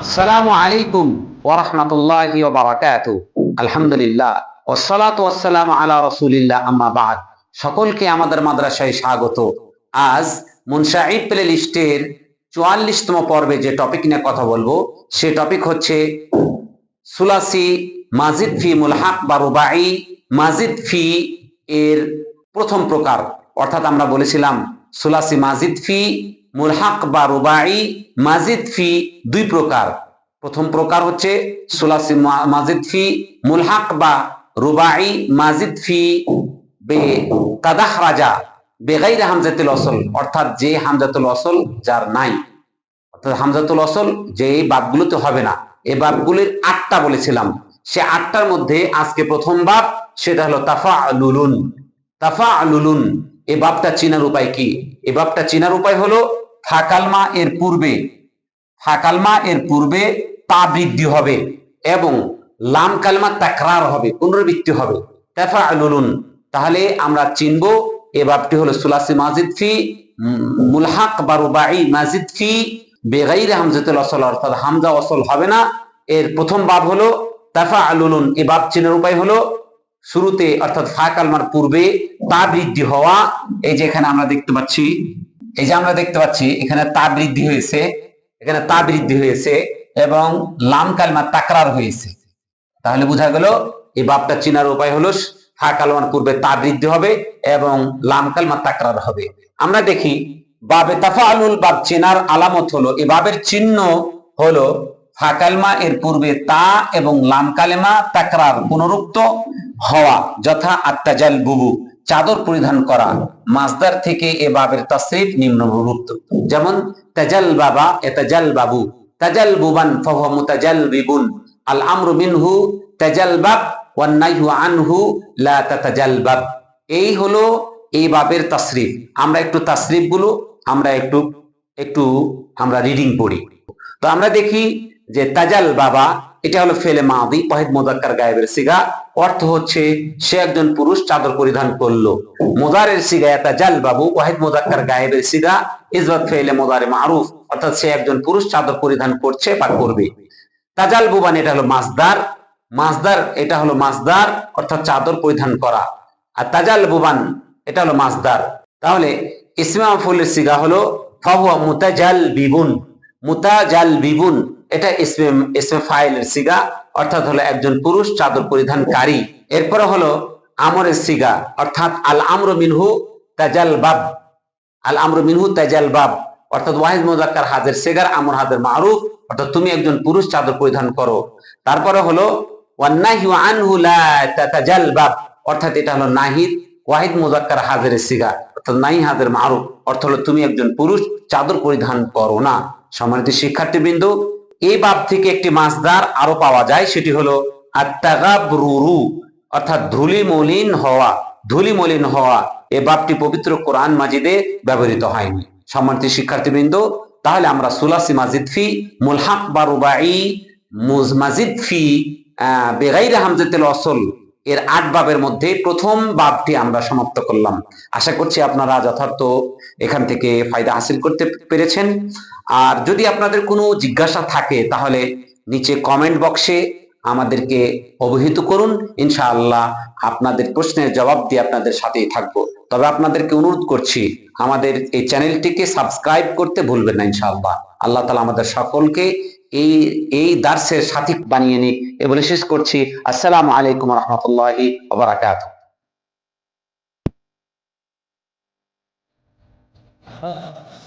আসসালামু আলাইকুম ওরহমতুল্লাহি বারাকাতু আলহামদুলিল্লাহ। ওসলাত ওয়াসালাম আলা রসুলিল্লাহ, আম্মা বাদ। সকলকে আমাদের মাদ্রাসায় স্বাগত। আজ মুনসাইদ প্লে লিস্টের চুয়াল্লিশতম পর্বে যে টপিক নিয়ে কথা বলব, সে টপিক হচ্ছে সুলাসি মাজিদ ফি মুলহাক বা রুবাই মাজিদ ফি এর প্রথম প্রকার। অর্থাৎ আমরা বলেছিলাম, সুলাসি মাজিদ ফি মুলহাক বা রুবাই মাজিদ ফি দুই প্রকার। প্রথম প্রকার হচ্ছে সুলাসি মাজিদ ফি, মুলহাক বা রুবাই মাজিদ ফি বে কাদাহ রাজা বেগাইর হামজাতুল অসল, অর্থাৎ যে হামজাতুল অসল যার নাই। অর্থাৎ হামজাতুল অসল যে এই বাপগুলোতে হবে না। এই বাপগুলির আটটা বলেছিলাম। সে আটটার মধ্যে আজকে প্রথম বাপ সেটা হলো তাফা লুলুন তাফা লুলুন এ বাপটা চিনার উপায় কি? এ বাপটা চিনার উপায় হলো ফাকালমা এর পূর্বে, ফাকালমা এর পূর্বে তা বৃদ্ধি হবে এবং লাম কালমা তাকরার হবে, পুনরাবৃত্তি হবে। তাফা লুলুন তাহলে আমরা চিনবো এ বাপটি হলো সুলাসি মাজিদ ফি, মুলহাক বা রুবাই মাজিদ ফি, বেগাইর হামজাতুল আসল, অর্থাৎ হামজা অসল হবে না। এর প্রথম বাব হলো তাফা আলুলুন এ বাপ চিনার উপায় হলো শুরুতে, অর্থাৎ ফা কালমার পূর্বে তা বৃদ্ধি হওয়া, এই যে এখানে আমরা দেখতে পাচ্ছি এই যে আমরা দেখতে পাচ্ছি, এখানে তা বৃদ্ধি হয়েছে, এখানে তা বৃদ্ধি হয়েছে এবং লাম কালমা তাকরার হয়েছে। তাহলে বোঝা গেল, এই বাপটা চিনার উপায় হলো ফা কালমার পূর্বে তা বৃদ্ধি হবে এবং লাম কালমা তাকরার হবে। আমরা দেখি বাবে তাফা আলুল বাপ চেনার আলামত হলো, এই বাবের চিহ্ন হলো ফা কালমা, এর পূর্বে তা এবং লাম কালেমা তাকরার পুনরুক্ত হওয়া, যথা আত্মাজাল বুবু। চাদর পরিধান করা মাসদার থেকে এ বাবের তাসরিফ নিম্নভুক্ত যেমন তাজাল বাবা এতাজাল বাবু তাজাল বুবান ফহ বিবুন আল আমরু মিনহু তাজাল বাব আনহু, লা এই হলো এই বাবের তাসরিফ। আমরা একটু তাসরিফগুলো আমরা একটু একটু আমরা রিডিং পড়ি। তো আমরা দেখি যে তাজাল বাবা এটা হলো ফেলে মাদি, ওয়াহিদ মোদাক্কার গায়েবের সিগা। অর্থ হচ্ছে, সে একজন পুরুষ চাদর পরিধান করল। মোদারের সিগা এটা জাল বাবু, ওয়াহিদ মোদাক্কার গায়েবের সিগা। ইজবাত ফেলে মোদারে মারুফ, অর্থাৎ সে একজন পুরুষ চাদর পরিধান করছে বা করবে। তাজাল বুবান এটা হলো মাসদার মাসদার এটা হলো মাসদার অর্থাৎ চাদর পরিধান করা। আর তাজাল বুবান এটা হলো মাসদার তাহলে ইসমা ফুলের সিগা হলো, ফাহুয়া মুতাজাল বিবুন। মুতাজাল বিবুন এটা ইসমে ইসমে ফাইলের সিগা, অর্থাৎ হলো একজন পুরুষ চাদর পরিধানকারী। এরপরে হলো আমরের সিগা, অর্থাৎ আল আমর মিনহু তাজাল বাব আল আমর মিনহু তাজাল বাব অর্থাৎ ওয়াহিদ মুজাক্কার হাজের সেগার, আমর হাজের মারুফ। অর্থাৎ তুমি একজন পুরুষ চাদর পরিধান করো। তারপরে হলো, ওয়ান্নাহি আনহু লা তাতাজাল বাব অর্থাৎ এটা হলো নাহিদ, ওয়াহিদ মুজাক্কার হাজের সিগা, অর্থাৎ নাহি হাজের মারুফ। অর্থ হলো তুমি একজন পুরুষ চাদর পরিধান করো না। সম্মানিত শিক্ষার্থীবৃন্দ এই বাপ থেকে একটি মাসদার আরও পাওয়া যায় সেটি হলো আত্তাগাবরুরু অর্থাৎ ধুলি মলিন হওয়া ধুলি মলিন হওয়া। এ বাপটি পবিত্র কোরআন মাজিদে ব্যবহৃত হয়নি। সম্মানিত শিক্ষার্থীবৃন্দ তাহলে আমরা সুলাসি মাজিদ ফি মুলহাক বা রুবাই মুজ- মাজিদ ফি আহ, বেগাইরে হামজাতুল অসল এর আট বাবের মধ্যে প্রথম বাবটি আমরা সমাপ্ত করলাম। আশা করছি আপনারা যথার্থ এখান থেকে ফায়দা হাসিল করতে পেরেছেন। আর যদি আপনাদের কোনো জিজ্ঞাসা থাকে, তাহলে নিচে কমেন্ট বক্সে আমাদেরকে অবহিত করুন। ইনশাআল্লাহ আপনাদের প্রশ্নের জবাব দিয়ে আপনাদের সাথেই থাকব। তবে আপনাদেরকে অনুরোধ করছি, আমাদের এই চ্যানেলটিকে সাবস্ক্রাইব করতে ভুলবেন না ইনশাআল্লাহ। আল্লাহ তালা আমাদের সকলকে এই এই দার্সের সাথী বানিয়ে নিই এ বলে শেষ করছি। আসসালামু আলাইকুম রহমতুল্লাহি ওবরাকাতুহ হ্যাঁ।